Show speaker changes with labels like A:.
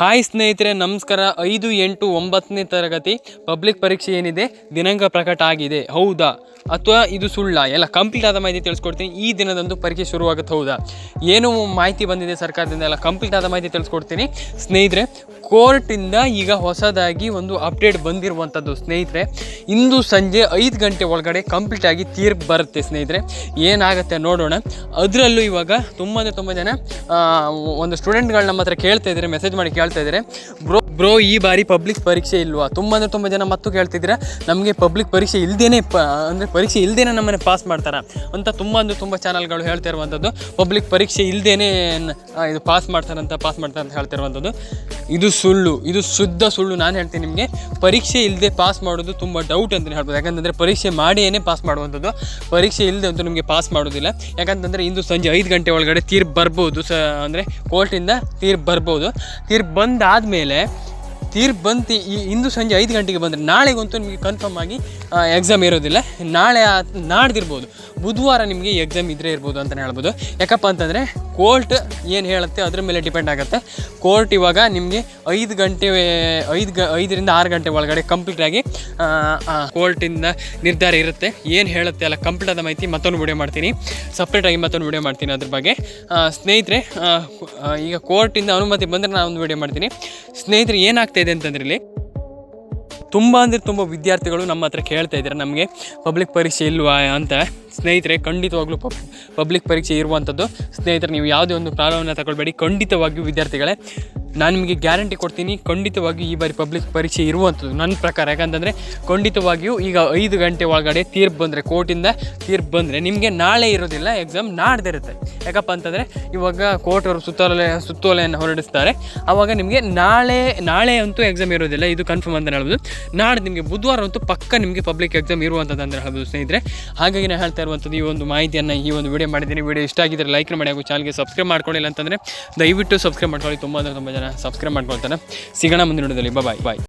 A: Hi ಸ್ನೇಹಿತರೆ, ನಮಸ್ಕಾರ. ಐದು ಎಂಟು ಒಂಬತ್ತನೇ ತರಗತಿ ಪಬ್ಲಿಕ್ ಪರೀಕ್ಷೆ ಏನಿದೆ? ದಿನಾಂಕ ಪ್ರಕಟ ಆಗಿದೆ. ಹೌದಾ? ಅಥವಾ ಇದು ಸುಳ್ಳ? ಎಲ್ಲ ಕಂಪ್ಲೀಟ್ ಆದ ಮಾಹಿತಿ ತಿಳಿಸ್ಕೊಡ್ತೀನಿ. ಈ ದಿನದಂದು ಪರೀಕ್ಷೆ ಶುರುವಾಗುತ್ತೆ, ಹೌದಾ? ಏನು ಮಾಹಿತಿ ಬಂದಿದೆ ಸರ್ಕಾರದಿಂದ, ಎಲ್ಲ ಕಂಪ್ಲೀಟ್ ಆದ ಮಾಹಿತಿ ತಿಳಿಸ್ಕೊಡ್ತೀನಿ. ಸ್ನೇಹಿತರೆ ಕೋರ್ಟಿಂದ ಈಗ ಹೊಸದಾಗಿ ಒಂದು ಅಪ್ಡೇಟ್ ಬಂದಿರುವಂಥದ್ದು ಸ್ನೇಹಿತರೆ, ಇಂದು ಸಂಜೆ ಐದು ಗಂಟೆ ಒಳಗಡೆ ಕಂಪ್ಲೀಟ್ ಆಗಿ ತೀರ್ಪು ಬರುತ್ತೆ ಸ್ನೇಹಿತರೆ. ಏನಾಗುತ್ತೆ ನೋಡೋಣ. ಅದರಲ್ಲೂ ಇವಾಗ ತುಂಬಾ ತುಂಬ ಜನ ಒಂದು ಸ್ಟೂಡೆಂಟ್ಗಳು ನಮ್ಮ ಹತ್ರ ಕೇಳ್ತಾ ಇದ್ದಾರೆ ಮೆಸೇಜ್ ಮಾಡಿ ಕೇಳ್ತಾ ಇದ್ದಾರೆ ಬ್ರೋ ಬ್ರೋ, ಈ ಬಾರಿ ಪಬ್ಲಿಕ್ ಪರೀಕ್ಷೆ ಇಲ್ವಾ? ತುಂಬ ಅಂದರೆ ತುಂಬ ಜನ ಮತ್ತು ಕೇಳ್ತಿದ್ರೆ, ನಮಗೆ ಪಬ್ಲಿಕ್ ಪರೀಕ್ಷೆ ಇಲ್ದೇನೆ ಪ ಅಂದರೆ ಪರೀಕ್ಷೆ ಇಲ್ದೇನೆ ನಮ್ಮನ್ನು ಪಾಸ್ ಮಾಡ್ತಾರೆ ಅಂತ ತುಂಬ ಅಂದರೆ ತುಂಬ ಚಾನಲ್ಗಳು ಹೇಳ್ತಾ ಇರುವಂಥದ್ದು ಪಬ್ಲಿಕ್ ಪರೀಕ್ಷೆ ಇಲ್ದೇನೆ ಇದು ಪಾಸ್ ಮಾಡ್ತಾರಂತ ಪಾಸ್ ಮಾಡ್ತಾರೆ ಅಂತ ಹೇಳ್ತಿರುವಂಥದ್ದು ಇದು ಸುಳ್ಳು, ಇದು ಶುದ್ಧ ಸುಳ್ಳು ನಾನು ಹೇಳ್ತೀನಿ ನಿಮಗೆ. ಪರೀಕ್ಷೆ ಇಲ್ಲದೆ ಪಾಸ್ ಮಾಡೋದು ತುಂಬ ಡೌಟ್ ಅಂತಲೇ ಹೇಳ್ಬೋದು. ಯಾಕಂತಂದರೆ ಪರೀಕ್ಷೆ ಮಾಡಿಯೇ ಪಾಸ್ ಮಾಡುವಂಥದ್ದು ಪರೀಕ್ಷೆ ಇಲ್ಲದೆ ಅಂತೂ ನಿಮಗೆ ಪಾಸ್ ಮಾಡೋದಿಲ್ಲ. ಯಾಕಂತಂದರೆ ಇಂದು ಸಂಜೆ ಐದು ಗಂಟೆ ಒಳಗಡೆ ತೀರ್ಪು ಬರ್ಬೋದು. ಸ ಅಂದರೆ ಕೋರ್ಟಿಂದ ತೀರ್ಪು ಬರ್ಬೋದು. ತೀರ್ಪು ಬಂದಾದಮೇಲೆ ತೀರ್ಪು ಬಂತು ಈ ಇಂದು ಸಂಜೆ ಐದು ಗಂಟೆಗೆ ಬಂದರೆ ನಾಳೆಗಂತೂ ನಿಮಗೆ ಕನ್ಫರ್ಮ್ ಆಗಿ ಎಕ್ಸಾಮ್ ಇರೋದಿಲ್ಲ. ನಾಳೆ ನಾಡ್ದಿರ್ಬೋದು. ಬುಧವಾರ ನಿಮಗೆ ಎಕ್ಸಾಮ್ ಇದ್ದರೆ ಇರ್ಬೋದು ಅಂತಲೇ ಹೇಳ್ಬೋದು. ಯಾಕಪ್ಪ ಅಂತಂದರೆ ಕೋರ್ಟ್ ಏನು ಹೇಳುತ್ತೆ ಅದ್ರ ಮೇಲೆ ಡಿಪೆಂಡ್ ಆಗುತ್ತೆ. ಕೋರ್ಟ್ ಇವಾಗ ನಿಮಗೆ ಐದು ಗಂಟೆ, ಐದು ಗ, ಐದರಿಂದ ಆರು ಗಂಟೆ ಒಳಗಡೆ ಕಂಪ್ಲೀಟಾಗಿ ಕೋರ್ಟಿಂದ ನಿರ್ಧಾರ ಇರುತ್ತೆ. ಏನು ಹೇಳುತ್ತೆ ಅಲ್ಲ ಕಂಪ್ಲೀಟ್ ಆದ ಮಾಹಿತಿ ಮತ್ತೊಂದು ವಿಡಿಯೋ ಮಾಡ್ತೀನಿ. ಸಪ್ರೇಟಾಗಿ ಮತ್ತೊಂದು ವಿಡಿಯೋ ಮಾಡ್ತೀನಿ ಅದ್ರ ಬಗ್ಗೆ. ಸ್ನೇಹಿತರೆ ಈಗ ಕೋರ್ಟಿಂದ ಅನುಮತಿ ಬಂದರೆ ನಾನು ಒಂದು ವಿಡಿಯೋ ಮಾಡ್ತೀನಿ. ಸ್ನೇಹಿತರೆ, ಏನಾಗ್ತಾ ಇದೆ ಅಂತಂದ್ರೆ ಇಲ್ಲಿ ತುಂಬ ಅಂದರೆ ತುಂಬ ವಿದ್ಯಾರ್ಥಿಗಳು ನಮ್ಮ ಹತ್ರ ಕೇಳ್ತಾ ಇದ್ದಾರೆ. ನಮಗೆ ಪಬ್ಲಿಕ್ ಪರೀಕ್ಷೆ ಇಲ್ವಾ ಅಂತ ಸ್ನೇಹಿತರೆ, ಖಂಡಿತವಾಗ್ಲೂ ಪಬ್ ಪಬ್ಲಿಕ್ ಪರೀಕ್ಷೆ ಇರುವಂಥದ್ದು ಸ್ನೇಹಿತರೆ, ನೀವು ಯಾವುದೇ ಒಂದು ಪ್ರಾರಂಭವನ್ನು ತಗೊಳ್ಬೇಡಿ. ಖಂಡಿತವಾಗಿಯೂ ವಿದ್ಯಾರ್ಥಿಗಳೇ ನಾನು ನಿಮಗೆ ಗ್ಯಾರಂಟಿ ಕೊಡ್ತೀನಿ, ಖಂಡಿತವಾಗಿಯೂ ಈ ಬಾರಿ ಪಬ್ಲಿಕ್ ಪರೀಕ್ಷೆ ಇರುವಂಥದ್ದು ನನ್ನ ಪ್ರಕಾರ. ಯಾಕಂತಂದರೆ ಖಂಡಿತವಾಗಿಯೂ ಈಗ ಐದು ಗಂಟೆ ಒಳಗಡೆ ತೀರ್ಪು ಬಂದರೆ, ಕೋರ್ಟಿಂದ ತೀರ್ಪು ಬಂದರೆ ನಿಮಗೆ ನಾಳೆ ಇರೋದಿಲ್ಲ ಎಕ್ಸಾಮ್ ನಾಡ್ದಿರುತ್ತೆ ಯಾಕಪ್ಪ ಅಂತಂದರೆ ಇವಾಗ ಕೋರ್ಟ್ ಅವರು ಸುತ್ತೋಲೆ, ಸುತ್ತೋಲೆಯನ್ನು ಹೊರಡಿಸ್ತಾರೆ. ಆವಾಗ ನಿಮಗೆ ನಾಳೆ ನಾಳೆ ಅಂತೂ ಎಕ್ಸಾಮ್ ಇರೋದಿಲ್ಲ, ಇದು ಕನ್ಫರ್ಮ್ ಅಂತ ಹೇಳ್ಬೋದು. ನಾಳೆ ನಿಮಗೆ ಬುಧವಾರ ಅಂತೂ ಪಕ್ಕ ನಿಮಗೆ ಪಬ್ಲಿಕ್ ಎಕ್ಸಾಮ್ ಇರುವಂಥದ್ದು ಅಂತ ಹೇಳ್ಬೋದು ಸ್ನೇಹಿತರೆ. ಹಾಗಾಗಿ ನಾನು ಹೇಳ್ತಾ ಇರುವಂಥದ್ದು ಈ ಒಂದು ಮಾಹಿತಿಯನ್ನು ಈ ಒಂದು ವಿಡಿಯೋ ಮಾಡಿದ್ದೀನಿ. ವಿಡಿಯೋ ಇಷ್ಟ ಆಗಿದ್ದರೆ ಲೈಕ್ ಮಾಡಿ ಹಾಗೂ ಚಾನಲ್ಗೆ ಸಬ್ಸ್ಕ್ರೈಬ್ ಮಾಡ್ಕೊಳ್ಳಿಲ್ಲ ಅಂತಂದರೆ ದಯವಿಟ್ಟು ಸಬ್ಸ್ಕ್ರೈಬ್ ಮಾಡ್ಕೊಳ್ಳಿ. ತುಂಬ ಅಂದರೆ ತುಂಬ ಜನ ಸಬ್ಸ್ಕ್ರೈಬ್ ಮಾಡ್ಕೊಳ್ತಾನೆ. ಸಿಗೋಣ ಮುಂದಿನ ವಿಡಿಯೋದಲ್ಲಿ. ಬಾಯ್ ಬಾಯ್